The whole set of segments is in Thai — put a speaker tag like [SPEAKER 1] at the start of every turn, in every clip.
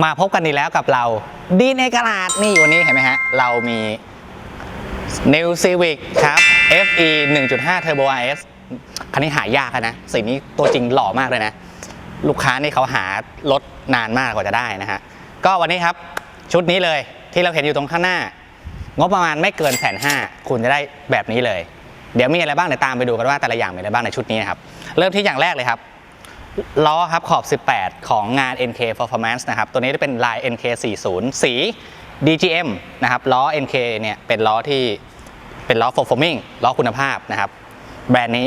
[SPEAKER 1] มาพบกันอีกแล้วกับเราดีในกระดาษนี่วันนี้เห็นไหมฮะ เรามี New Civic ครับ FE 1.5 Turbo RS คันนี้หายากนะสีนี้ตัวจริงหล่อมากเลยนะ ลูกค้านี่เขาหารถนานมากกว่าจะได้นะฮะ ก็วันนี้ครับชุดนี้เลยที่เราเห็นอยู่ตรงข้างหน้า งบประมาณไม่เกินแสนห้าคุณจะได้แบบนี้เลย เดี๋ยวมีอะไรบ้างเดี๋ยวตามไปดูกันว่าแต่ละอย่างมีอะไรบ้างในชุดนี้นะครับ เริ่มที่อย่างแรกเลยครับ ล้อครับขอบ 18 ของงาน NK Performance นะครับ ตัวนี้จะเป็นลาย NK 40สี DGM นะครับล้อ NK เนี่ยเป็นล้อที่เป็นล้อ performing ล้อคุณภาพนะครับ แบรนด์นี้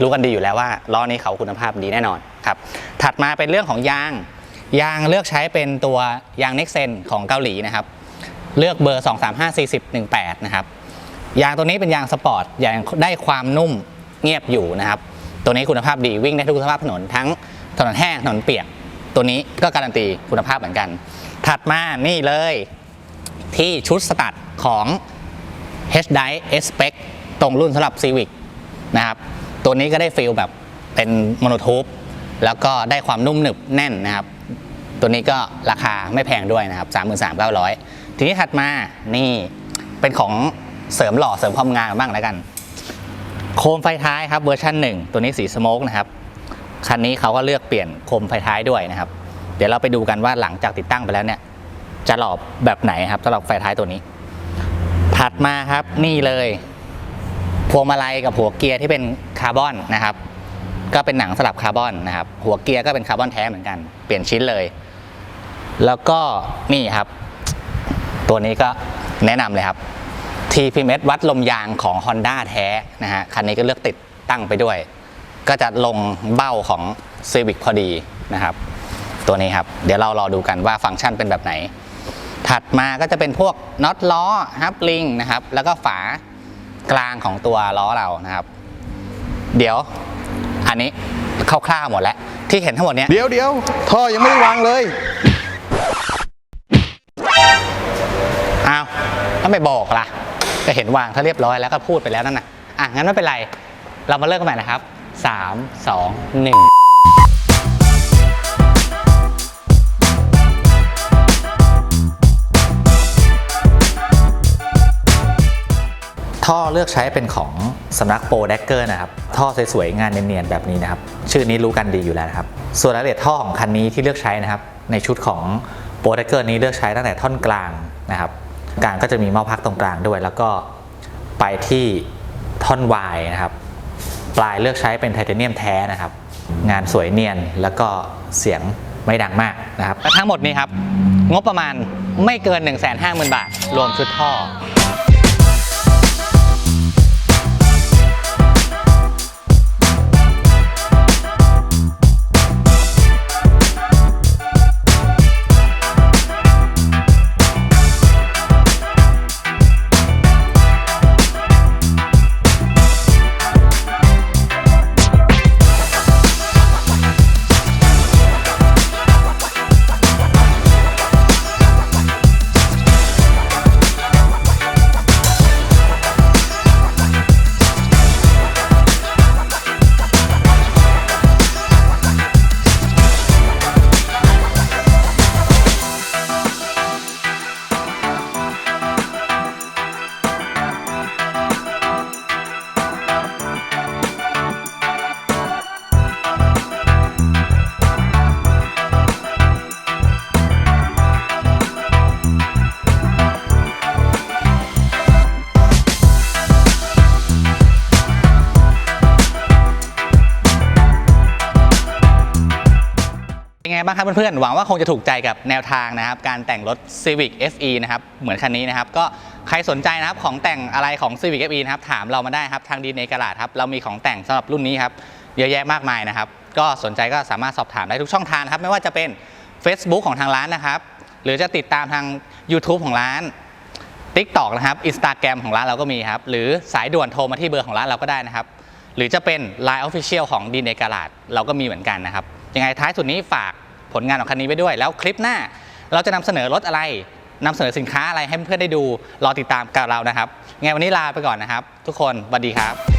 [SPEAKER 1] รู้กันดีอยู่แล้วว่าล้อนี้เขาคุณภาพดีแน่นอนครับ ถัดมาเป็นเรื่องของยาง ยางเลือกใช้เป็นตัวยาง Nexen ของเกาหลีนะครับ เลือกเบอร์ 2354018 นะครับ ยางตัวนี้เป็นยางสปอร์ตยางได้ความนุ่มเงียบอยู่นะครับ ตัวนี้คุณภาพดีวิ่งได้ทุกสภาพถนนทั้งถนนแห้งถนนเปียก ตัวนี้ก็การันตีคุณภาพเหมือนกัน ถัดมานี่เลยที่ชุดสตัดของ h d i S Spec ตรงรุ่นสำหรับ Civic นะครับ ตัวนี้ก็ได้ฟีลแบบเป็นโมโนทูปแล้วก็ได้ความนุ่มหนึบแน่นนะครับ ตัวนี้ก็ราคาไม่แพงด้วยนะครับ 33,900 ทีนี้ถัดมานี่เป็นของเสริมหล่อเสริมความงามบ้างแล้วกัน โคมไฟท้ายครับเวอร์ชันหนึ่งตัวนี้สีสโมกนะครับ คันนี้เขาก็เลือกเปลี่ยนโคมไฟท้ายด้วยนะครับ เดี๋ยวเราไปดูกันว่าหลังจากติดตั้งไปแล้วเนี่ย จะหลอบแบบไหนครับสำหรับไฟท้ายตัวนี้ ถัดมาครับนี่เลยพวงมาลัยกับหัวเกียร์ที่เป็นคาร์บอนนะครับ ก็เป็นหนังสลับคาร์บอนนะครับ หัวเกียร์ก็เป็นคาร์บอนแท้เหมือนกัน เปลี่ยนชิ้นเลย แล้วก็นี่ครับ ตัวนี้ก็แนะนำเลยครับ TPMS วัดลมยางของ Honda แท้นะฮะคันนี้ก็เลือกติดตั้งไปด้วย ก็จะลงเบ้าของ Civic พอดีนะครับ ตัวนี้ครับ เดี๋ยวเรารอดูกันว่าฟังก์ชันเป็นแบบไหน ถัดมาก็จะเป็นพวกน็อตล้อฮับลิงนะครับ แล้วก็ฝากลางของตัวล้อเรานะครับ เดี๋ยวอันนี้คร่าวๆหมดแล้ว ที่เห็นทั้งหมดเนี้ย
[SPEAKER 2] เดี๋ยวเดี๋ยวท่อยังไม่ได้วางเลย
[SPEAKER 1] อ้าวถ้าไม่บอกล่ะ ก็เห็นวางถ้าเรียบร้อยแล้วก็พูดไปแล้วนั่นน่ะอะงั้นไม่เป็นไร เรามาเริ่มกันใหม่นะครับ 3 2 1ท่อเลือกใช้เป็นของสำนักโปรแดกเกอร์นะครับ ท่อสวยๆงานเนียนๆแบบนี้นะครับ ชื่อนี้รู้กันดีอยู่แล้วนะครับ ส่วนรายละเอียดท่อของคันนี้ที่เลือกใช้นะครับ ในชุดของโปรแดกเกอร์นี้เลือกใช้ตั้งแต่ท่อนกลางนะครับ กลางก็จะมีหม้อพักตรงกลางด้วย แล้วก็ไปที่ท่อนวายนะครับปลายเลือกใช้เป็นไทเทเนียมแท้นะครับ งานสวยเนียนแล้วก็เสียงไม่ดังมากนะครับทั้งหมดนี้ครับ งบประมาณไม่เกิน 1 5 0 0 0 0 บาท รวมชุดท่อ บ้างครับเพื่อนๆ หวังว่าคงจะถูกใจกับแนวทางนะครับ การแต่งรถ Civic FE นะครับ เหมือนคันนี้นะครับ ก็ใครสนใจนะครับของแต่งอะไรของ Civic FE นะครับ ถามเรามาได้ครับ ทางดีในกระดาษครับ เรามีของแต่งสำหรับรุ่นนี้ครับ เยอะแยะมากมายนะครับ ก็สนใจก็สามารถสอบถามได้ทุกช่องทางครับ ไม่ว่าจะเป็น Facebook ของทางร้านนะครับ หรือจะติดตามทาง YouTube ของร้าน TikTok นะครับ Instagram ของร้านเราก็มีครับ หรือสายด่วนโทรมาที่เบอร์ของร้านเราก็ได้นะครับ หรือจะเป็น Line Official ของดีในกาลาดเราก็มีเหมือนกันนะครับยังไงท้ายสุดนี้ฝาก ผลงานของคันนี้ไว้ด้วย แล้วคลิปหน้าเราจะนำเสนอรถอะไรนำเสนอสินค้าอะไรให้เพื่อนได้ดู รอติดตามกับเรานะครับยังไงวันนี้ลาไปก่อนนะครับ ทุกคนสวัสดีครับ